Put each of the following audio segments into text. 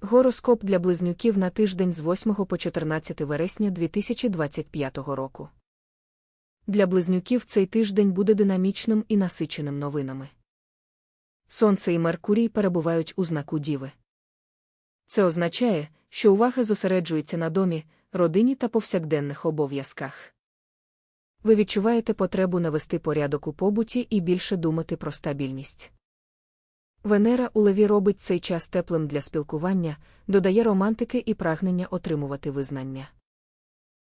Гороскоп для близнюків на тиждень з 8 по 14 вересня 2025 року. Для близнюків цей тиждень буде динамічним і насиченим новинами. Сонце і Меркурій перебувають у знаку Діви. Це означає, що увага зосереджується на домі, родині та повсякденних обов'язках. Ви відчуваєте потребу навести порядок у побуті і більше думати про стабільність. Венера у леві робить цей час теплим для спілкування, додає романтики і прагнення отримувати визнання.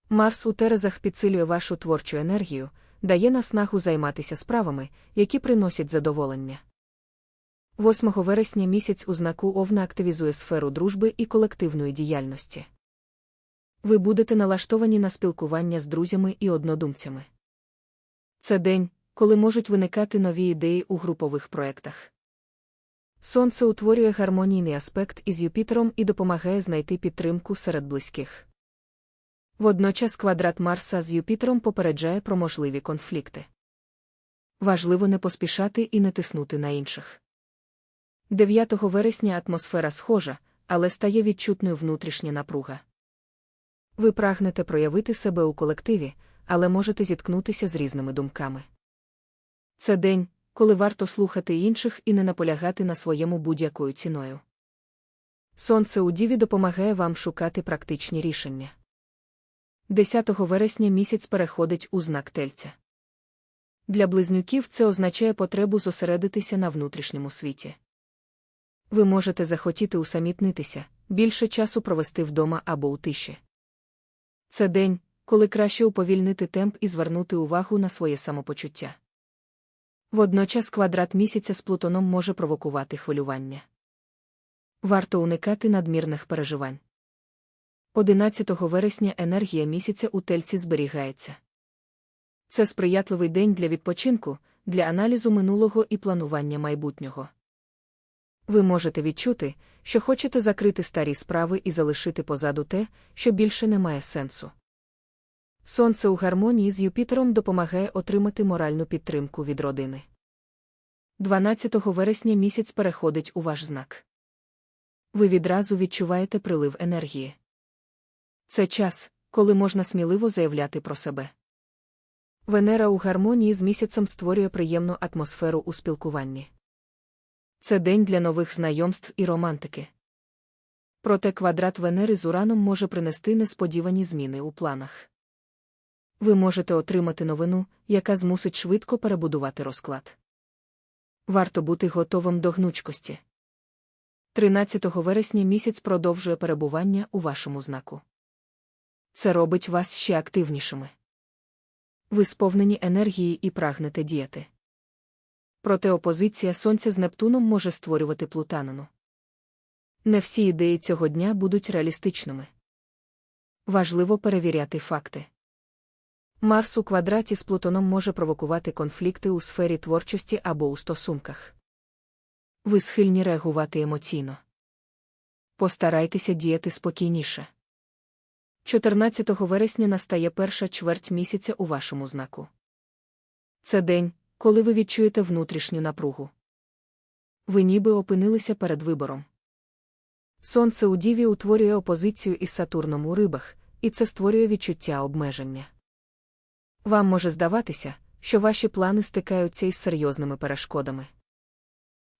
Марс у Терезах підсилює вашу творчу енергію, дає наснагу займатися справами, які приносять задоволення. 8 вересня місяць у знаку Овна активізує сферу дружби і колективної діяльності. Ви будете налаштовані на спілкування з друзями і однодумцями. Це день, коли можуть виникати нові ідеї у групових проєктах. Сонце утворює гармонійний аспект із Юпітером і допомагає знайти підтримку серед близьких. Водночас квадрат Марса з Юпітером попереджає про можливі конфлікти. Важливо не поспішати і не тиснути на інших. 9 вересня атмосфера схожа, але стає відчутною внутрішня напруга. Ви прагнете проявити себе у колективі, але можете зіткнутися з різними думками. Це день, коли варто слухати інших і не наполягати на своєму будь-якою ціною. Сонце у Діві допомагає вам шукати практичні рішення. 10 вересня місяць переходить у знак тельця. Для близнюків це означає потребу зосередитися на внутрішньому світі. Ви можете захотіти усамітнитися, більше часу провести вдома або у тиші. Це день, коли краще уповільнити темп і звернути увагу на своє самопочуття. Водночас квадрат місяця з Плутоном може провокувати хвилювання. Варто уникати надмірних переживань. 11 вересня енергія місяця у тельці зберігається. Це сприятливий день для відпочинку, для аналізу минулого і планування майбутнього. Ви можете відчути, що хочете закрити старі справи і залишити позаду те, що більше не має сенсу. Сонце у гармонії з Юпітером допомагає отримати моральну підтримку від родини. 12 вересня місяць переходить у ваш знак. Ви відразу відчуваєте прилив енергії. Це час, коли можна сміливо заявляти про себе. Венера у гармонії з місяцем створює приємну атмосферу у спілкуванні. Це день для нових знайомств і романтики. Проте квадрат Венери з Ураном може принести несподівані зміни у планах. Ви можете отримати новину, яка змусить швидко перебудувати розклад. Варто бути готовим до гнучкості. 13 вересня місяць продовжує перебування у вашому знаку. Це робить вас ще активнішими. Ви сповнені енергії і прагнете діяти. Проте опозиція Сонця з Нептуном може створювати плутанину. Не всі ідеї цього дня будуть реалістичними. Важливо перевіряти факти. Марс у квадраті з Плутоном може провокувати конфлікти у сфері творчості або у стосунках. Ви схильні реагувати емоційно. Постарайтеся діяти спокійніше. 14 вересня настає перша чверть місяця у вашому знаку. Це день, коли ви відчуєте внутрішню напругу. Ви ніби опинилися перед вибором. Сонце у Діві утворює опозицію із Сатурном у рибах, і це створює відчуття обмеження. Вам може здаватися, що ваші плани стикаються із серйозними перешкодами.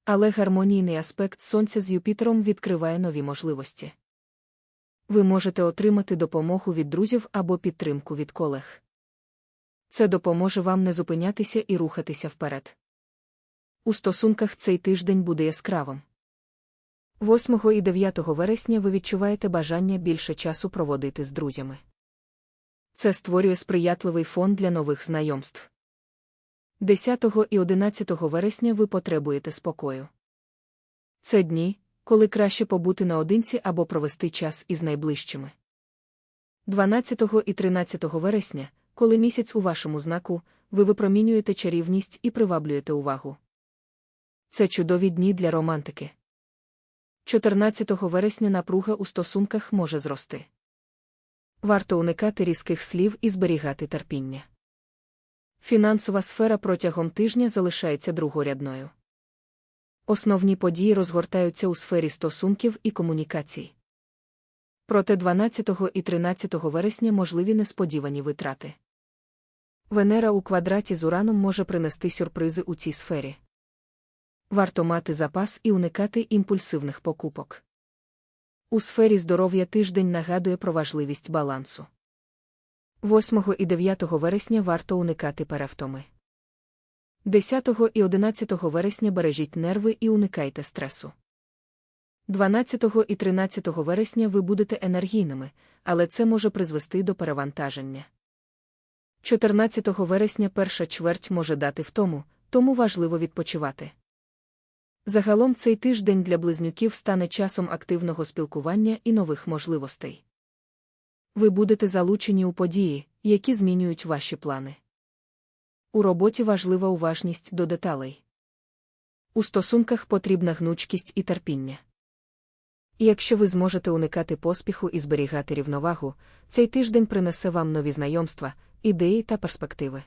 Але гармонійний аспект Сонця з Юпітером відкриває нові можливості. Ви можете отримати допомогу від друзів або підтримку від колег. Це допоможе вам не зупинятися і рухатися вперед. У стосунках цей тиждень буде яскравим. 8 і 9 вересня ви відчуваєте бажання більше часу проводити з друзями. Це створює сприятливий фон для нових знайомств. 10 і 11 вересня ви потребуєте спокою. Це дні, коли краще побути наодинці або провести час із найближчими. 12 і 13 вересня, коли місяць у вашому знаку, ви випромінюєте чарівність і приваблюєте увагу. Це чудові дні для романтики. 14 вересня напруга у стосунках може зрости. Варто уникати різких слів і зберігати терпіння. Фінансова сфера протягом тижня залишається другорядною. Основні події розгортаються у сфері стосунків і комунікацій. Проте 12 і 13 вересня можливі несподівані витрати. Венера у квадраті з Ураном може принести сюрпризи у цій сфері. Варто мати запас і уникати імпульсивних покупок. У сфері здоров'я тиждень нагадує про важливість балансу. 8 і 9 вересня варто уникати перевтоми. 10 і 11 вересня бережіть нерви і уникайте стресу. 12 і 13 вересня ви будете енергійними, але це може призвести до перевантаження. 14 вересня перша чверть може дати втому, тому важливо відпочивати. Загалом цей тиждень для близнюків стане часом активного спілкування і нових можливостей. Ви будете залучені у події, які змінюють ваші плани. У роботі важлива уважність до деталей. У стосунках потрібна гнучкість і терпіння. І якщо ви зможете уникати поспіху і зберігати рівновагу, цей тиждень принесе вам нові знайомства, ідеї та перспективи.